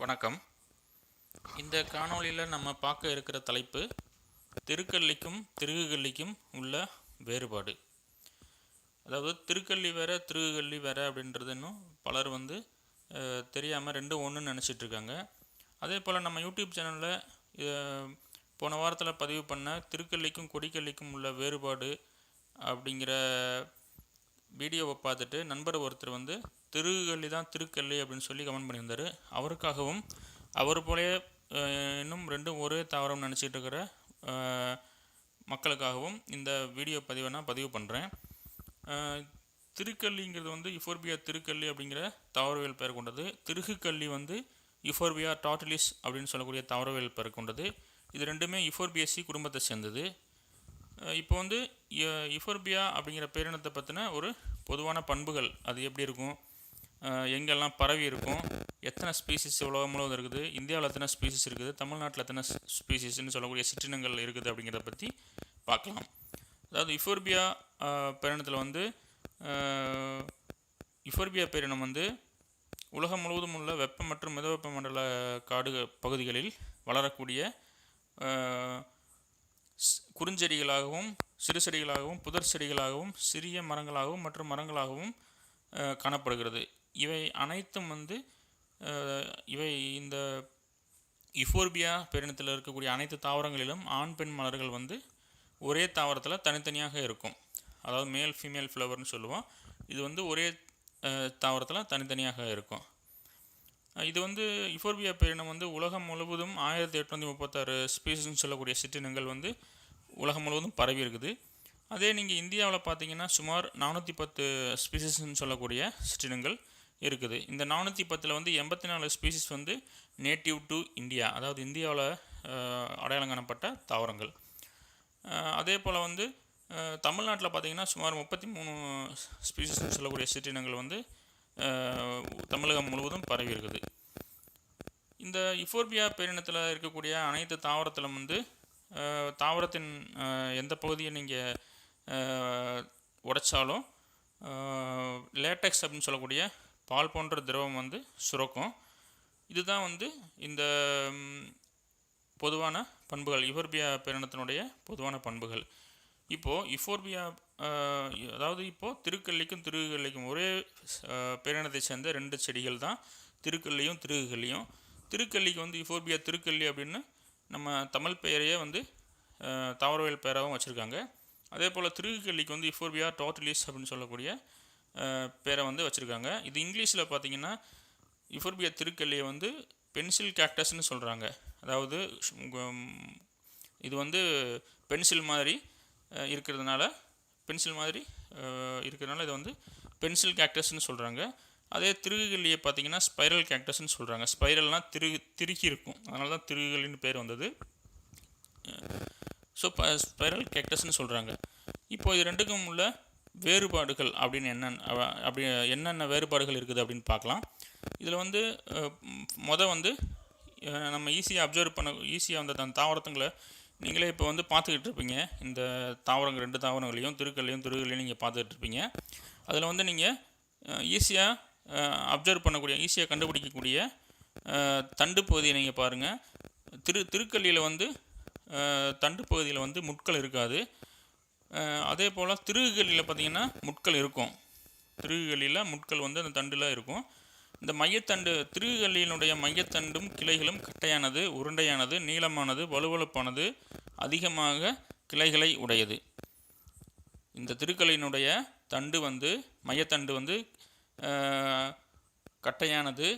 வணக்கம். இந்த காணொளியில் நம்ம பார்க்க இருக்கிற தலைப்பு திருக்கல்லிக்கும் திருகுகல்லிக்கும் உள்ள வேறுபாடு. அதாவது திருக்கல்லி வேற திருகுகல்லி வேற அப்படின்றது இன்னும் பலர் வந்து தெரியாமல் ரெண்டும் ஒன்றுன்னு நினச்சிட்டு இருக்காங்க. அதே போல் நம்ம யூடியூப் சேனலில் போன வாரத்தில் பதிவு பண்ண திருக்கல்லிக்கும் கொடிக்கல்லிக்கும் உள்ள வேறுபாடு அப்படிங்கிற வீடியோவை பார்த்துட்டு நண்பர் ஒருத்தர் வந்து திருகல்லி தான் திருக்கல்லி அப்படின்னு சொல்லி கமெண்ட் பண்ணியிருந்தார். அவருக்காகவும் அவர் போலே இன்னும் ரெண்டும் ஒரே தவறம் நினச்சிட்டு இருக்கிற மக்களுக்காகவும் இந்த வீடியோ பதிவை நான் பதிவு பண்ணுறேன் திருக்கல்லிங்கிறது வந்து யுஃபோர்பியா திருக்கல்லி அப்படிங்கிற தாவரவியல் பெயர் கொண்டது. திருகுக்கல்லி வந்து யுஃபோர்பியா டாட்டிலிஸ் அப்படின்னு சொல்லக்கூடிய தாவரவியல் பெயர் கொண்டது. இது ரெண்டுமே யுஃபோர்பியசி குடும்பத்தை சேர்ந்தது. இப்போ வந்து இஃபோர்பியா யுஃபோர்பியா அப்படிங்கிற பேரினத்தை பற்றின ஒரு பொதுவான பண்புகள் அது எப்படி இருக்கும்? எங்கெல்லாம் பரவி இருக்கும் எத்தனை ஸ்பீசிஸ் உலகம் முழுவதும் இருக்குது இந்தியாவில் எத்தனை ஸ்பீசிஸ் இருக்குது தமிழ்நாட்டில் எத்தனை ஸ்பீசிஸ்ன்னு சொல்லக்கூடிய சிற்றினங்கள் இருக்குது அப்படிங்கிறத பற்றி பார்க்கலாம். அதாவது இஃபோர்பியா பேரினத்தில் வந்து இஃபோர்பியா பேரினம் வந்து உலகம் முழுவதும் உள்ள வெப்ப மற்றும் மிதவெப்ப மண்டல காடு பகுதிகளில் வளரக்கூடிய குறுஞ்செடிகளாகவும் சிறு செடிகளாகவும் புதர் செடிகளாகவும் சிறிய மரங்களாகவும் மற்றும் மரங்களாகவும் காணப்படுகிறது. இவை அனைத்தும் வந்து இவை இந்த இஃபோர்பியா பேரினத்தில் இருக்கக்கூடிய அனைத்து தாவரங்களிலும் ஆண் பெண் மலர்கள் வந்து ஒரே தாவரத்தில் தனித்தனியாக இருக்கும். அதாவது மேல் ஃபீமேல் ஃப்ளவர்னு சொல்லுவோம். இது வந்து ஒரே தாவரத்தில் தனித்தனியாக இருக்கும். இது வந்து இஃபோர்பியா பேரினம் வந்து உலகம் முழுவதும் ஆயிரத்தி எட்நூற்றி முப்பத்தாறு ஸ்பீசிஸ்னு சொல்லக்கூடிய சிற்றினங்கள் வந்து உலகம் முழுவதும் பரவி இருக்குது. அதே நீங்கள் இந்தியாவில் பார்த்தீங்கன்னா சுமார் நானூற்றி பத்து ஸ்பீசிஸ்னு சொல்லக்கூடிய சிற்றினங்கள். இருக்குது. இந்த நானூற்றி பத்தில் வந்து எண்பத்தி நாலு ஸ்பீசிஸ் வந்து நேட்டிவ் டு இந்தியா அதாவது இந்தியாவில் அடையாளம் காணப்பட்ட தாவரங்கள். அதே போல் வந்து தமிழ்நாட்டில் பார்த்திங்கன்னா சுமார் முப்பத்தி மூணு ஸ்பீசிஸ்னு சொல்லக்கூடிய சிற்றினங்கள் வந்து தமிழகம் முழுவதும் பரவி இருக்குது. இந்த இஃபோர்பியா பேரினத்தில் இருக்கக்கூடிய அனைத்து தாவரத்திலும் வந்து தாவரத்தின் எந்த பகுதியை நீங்கள் உடைச்சாலும் லேட்டெக்ஸ் அப்படின்னு சொல்லக்கூடிய பால் போன்ற திரவம் வந்து சுரக்கும். இதுதான் வந்து இந்த பொதுவான பண்புகள். இஃபோர்பியா பேரினத்தினுடைய பொதுவான பண்புகள். இப்போது இஃபோர்பியா அதாவது இப்போது திருக்கல்லிக்கும் திருகுகள்லிக்கும் ஒரே பேரினத்தை சேர்ந்த ரெண்டு செடிகள் தான். திருக்கல்லியும் திருகுகள்லையும் திருக்கல்லிக்கு வந்து இஃபோர்பியா திருக்கல்லி அப்படின்னு நம்ம தமிழ் பெயரையே வந்து தாவரவியல் பெயராகவும் வச்சுருக்காங்க. அதே போல் திருகுக்கல்லிக்கு வந்து இஃபோர்பியா டோட்டலிஸ் அப்படின்னு சொல்லக்கூடிய பேரை வந்து வச்சுருக்காங்க. இது இங்கிலீஷில் பார்த்தீங்கன்னா யுஃபோர்பியா திருக்கல்லியை வந்து பென்சில் கேக்டஸ்னு சொல்கிறாங்க அதாவது இது வந்து பென்சில் மாதிரி இருக்கிறதுனால பென்சில் மாதிரி இருக்கிறதுனால இதை வந்து பென்சில் கேக்டஸ்னு சொல்கிறாங்க அதே திருகுகல்லியை பார்த்தீங்கன்னா ஸ்பைரல் கேக்டஸ்னு சொல்கிறாங்க ஸ்பைரல்னால் திரு திருகி இருக்கும். அதனால தான் திருகுகல்லின்னு பேர் வந்தது. ஸோ ஸ்பைரல் கேக்டஸ்னு சொல்கிறாங்க இப்போ இது ரெண்டுக்கும் உள்ள வேறுபாடுகள் அப்படின்னு என்னென்ன அப்படி என்னென்ன வேறுபாடுகள் இருக்குது அப்படின்னு பார்க்கலாம். இதில் வந்து மொதல் வந்து நம்ம ஈஸியாக அப்சர்வ் பண்ண ஈஸியாக அந்த அந்த தாவரத்துங்களை நீங்களே இப்போ வந்து பார்த்துக்கிட்டு இருப்பீங்க. இந்த தாவரங்கள் ரெண்டு தாவரங்களையும் திருக்கல்லையும் திருகுகளையும் நீங்கள் பார்த்துக்கிட்டு இருப்பீங்க. அதில் வந்து நீங்கள் ஈஸியாக அப்சர்வ் பண்ணக்கூடிய ஈஸியாக கண்டுபிடிக்கக்கூடிய தண்டு பகுதியை நீங்கள் பாருங்கள் திரு திருக்கல்லியில் வந்து தண்டு பகுதியில் வந்து முட்கள் இருக்காது. அதே போல் திருகுகளில் பார்த்தீங்கன்னா முட்கள் இருக்கும். திருகுகளில் முட்கள் வந்து அந்த தண்டில் இருக்கும். இந்த மையத்தண்டு திருகுகளினுடைய மையத்தண்டும் கிளைகளும் கட்டையானது உருண்டையானது நீளமானது வலுவழுப்பானது அதிகமாக கிளைகளை உடையது. இந்த திருக்களினுடைய தண்டு வந்து மையத்தண்டு வந்து கட்டையானது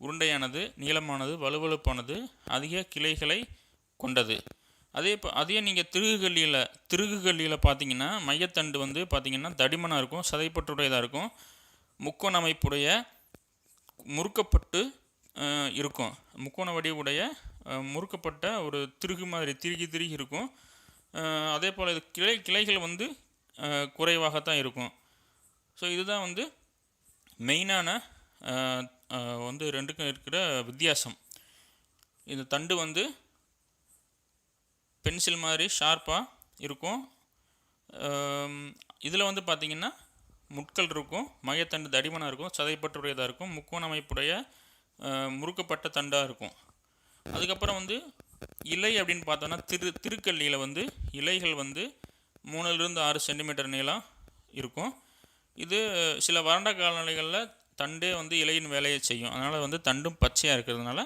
உருண்டையானது நீளமானது வலுவழுப்பானது அதிக கிளைகளை கொண்டது. அதே இப்போ அதே நீங்கள் திருகுகல்லியில் திருகுகல்லியில் பார்த்தீங்கன்னா மையத்தண்டு வந்து பார்த்தீங்கன்னா தடிமனாக இருக்கும் சதைப்பற்றுடையதாக இருக்கும் முக்கோண அமைப்புடைய முறுக்கப்பட்டு இருக்கும். முக்கோண வடிவுடைய முறுக்கப்பட்ட ஒரு திருகு மாதிரி திருகி திருகி இருக்கும். அதே போல் இது கிளை கிளைகள் வந்து குறைவாகத்தான் இருக்கும். ஸோ இதுதான் வந்து மெயினான வந்து ரெண்டுக்கும் இருக்கிற வித்தியாசம். இந்த தண்டு வந்து பென்சில் மாதிரி ஷார்ப்பாக இருக்கும். இதில் வந்து பார்த்திங்கன்னா முட்கள் இருக்கும் மையத்தண்டு தடிமனாக இருக்கும் சதைப்பற்றுடையதாக இருக்கும் முக்கோண அமைப்புடைய முறுக்கப்பட்ட தண்டாக இருக்கும். அதுக்கப்புறம் வந்து இலை அப்படின்னு பார்த்தோன்னா திரு திருக்கல்லியில் வந்து இலைகள் வந்து மூணுலேருந்து ஆறு சென்டிமீட்டர் நீளம் இருக்கும். இது சில வறண்ட காலநிலைகளில் தண்டே வந்து இலையின் வேலையை செய்யும். அதனால் வந்து தண்டும் பச்சையாக இருக்கிறதுனால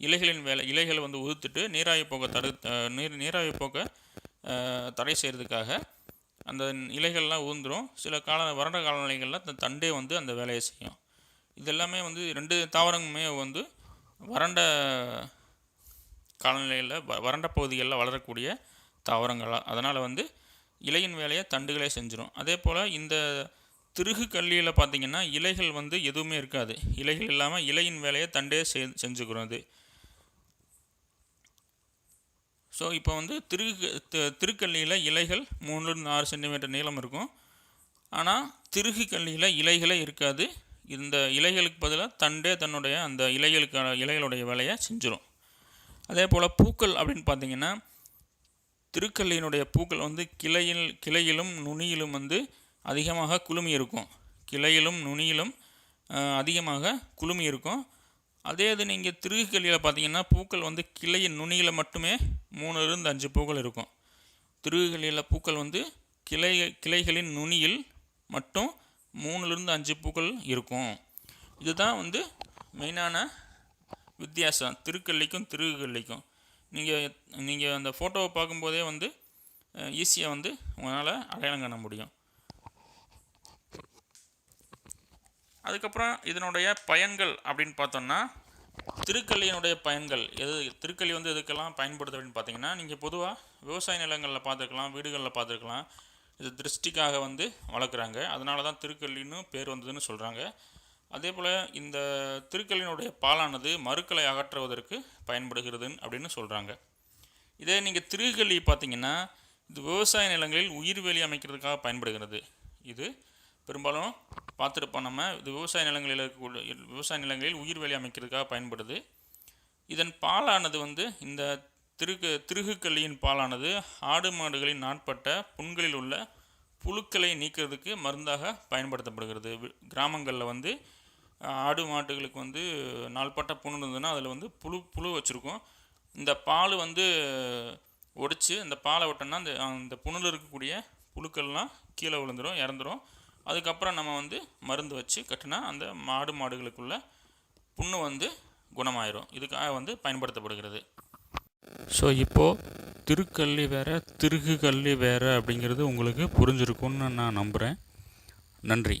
இலைகளின் வேலை இலைகளை வந்து உதுத்துட்டு நீராவி போக்க தடு நீர் நீராவி போக்க தடை செய்கிறதுக்காக அந்த இலைகள்லாம் ஊந்துடும் சில கால வறண்ட காலநிலைகளில் அந்த தண்டே வந்து அந்த வேலையை செய்யும். இது எல்லாமே வந்து ரெண்டு தாவரங்களுமே வந்து வறண்ட காலநிலையில் வ- வறண்ட பகுதிகளில் வளரக்கூடிய தாவரங்களாக அதனால் வந்து இலையின் வேலையை தண்டுகளே செஞ்சிடும் அதே போல் இந்த திருகு கல்லியில் பார்த்திங்கன்னா இலைகள் வந்து எதுவுமே இருக்காது. இலைகள் இல்லாமல் இலையின் வேலையை தண்டே செ செஞ்சுக்கிறோம் ஸோ இப்போ வந்து திருகு திருக்கல்லியில் இலைகள் மூணுலேருந்து ஆறு சென்டிமீட்டர் நீளம் இருக்கும். ஆனால் திருகு கல்லியில் இலைகளே இருக்காது. இந்த இலைகளுக்கு பதிலாக தண்டே தன்னுடைய அந்த இலைகளுக்கான இலைகளுடைய வேலையை செஞ்சிடும் அதே போல் பூக்கள் அப்படின்னு பார்த்தீங்கன்னா திருக்கல்லியினுடைய பூக்கள் வந்து கிளையில் கிளையிலும் நுனியிலும் வந்து அதிகமாக குளுமி இருக்கும் கிளையிலும் நுனியிலும் அதிகமாக குளுமி இருக்கும் அதே இது நீங்கள் திருகு திருகுக்கல்லியில் பார்த்தீங்கன்னா பூக்கள் வந்து கிளையின் நுனியில் மட்டுமே மூணுலேருந்து அஞ்சு பூக்கள் இருக்கும். திருகுகளில் பூக்கள் வந்து கிளை கிளைகளின் நுனியில் மட்டும் மூணுலேருந்து அஞ்சு பூக்கள் இருக்கும். இதுதான் வந்து மெயினான வித்தியாசம். திருக்கல்லிக்கும் திருகுக்கல்லிக்கும் நீங்கள் நீங்கள் அந்த ஃபோட்டோவை பார்க்கும்போதே வந்து ஈஸியாக வந்து உங்களால் அடையாளம் காண முடியும். அதுக்கப்புறம் இதனுடைய பயன்கள் அப்படின்னு பார்த்தோம்னா திருக்கல்லியினுடைய பயன்கள். எது திருக்கல்லி வந்து எதுக்கெல்லாம் பயன்படுது அப்படின்னு பார்த்தீங்கன்னா நீங்கள் பொதுவாக விவசாய நிலங்களில் பார்த்துருக்கலாம் வீடுகளில் பார்த்துருக்கலாம். இது திருஷ்டிக்காக வந்து வளர்க்குறாங்க. அதனால தான் திருக்கல்லின்னு பேர் வந்ததுன்னு சொல்கிறாங்க அதே போல் இந்த திருக்கல்லினுடைய பாலானது மறுக்களை அகற்றுவதற்கு பயன்படுகிறதுன்னு அப்படின்னு சொல்கிறாங்க இதே நீங்கள் திருக்கல்லி பார்த்தீங்கன்னா இது விவசாய நிலங்களில் உயிர்வேலி அமைக்கிறதுக்காக பயன்படுகிறது. இது பெரும்பாலும் பார்த்துருப்போம் நம்ம இது விவசாய நிலங்களில் இருக்கக்கூடிய விவசாய நிலங்களில் உயிர் வேலை அமைக்கிறதுக்காக பயன்படுது. இதன் பாலானது வந்து இந்த திருகு திருகுக்கல்லியின் பாலானது ஆடு மாடுகளின் நாட்பட்ட புண்களில் உள்ள புழுக்களை நீக்கிறதுக்கு மருந்தாக பயன்படுத்தப்படுகிறது. கிராமங்களில் வந்து ஆடு மாட்டுகளுக்கு வந்து நாள்பட்ட புண் இருந்ததுன்னா அதில் வந்து புழு புழு வச்சுருக்கோம். இந்த பால் வந்து ஒடிச்சு இந்த பாலை விட்டோம்னா அந்த அந்த புண்ணில் இருக்கக்கூடிய புழுக்கள்லாம் கீழே விழுந்துடும் இறந்துரும். அதுக்கப்புறம் நம்ம வந்து மருந்து வச்சு கட்டினா அந்த மாடு மாடுகளுக்குள்ள புண்ணு வந்து குணமாயிரும். இதுக்காக வந்து பயன்படுத்தப்படுகிறது. ஸோ இப்போது திருக்கல்லி வேற திருகு கல்லி வேற அப்படிங்கிறது உங்களுக்கு புரிஞ்சிருக்கும்னு நான் நம்புகிறேன் நன்றி.